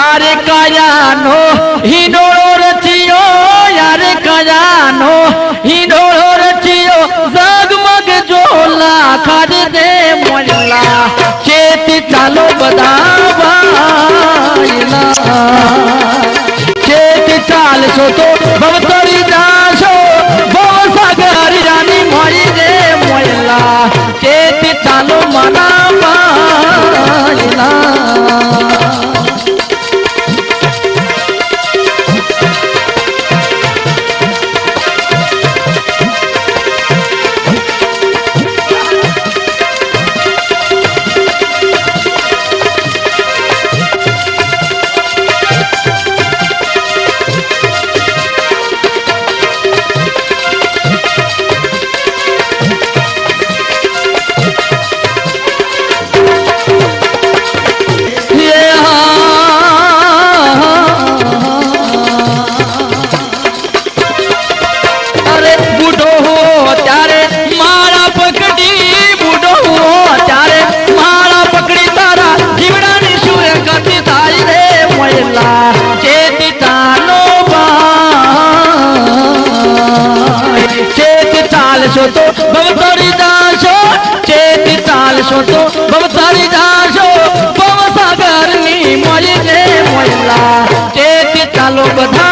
આરે કાયાનો હિંડોળો રચિયો યારે કાયાનો હિંડોળો રચિયો જગમગ જોલા ખાજે દે મોલા ચેતી ચાલો બધા ભાઈલા ચેતી ચાલશો તો ભવતરી ચાલશો તો ભવતારી જાશો ચેત ચાલશો તો ભવતારી જાશો ભવસાગરની મોજે મોયલા ચેત ચાલો બધા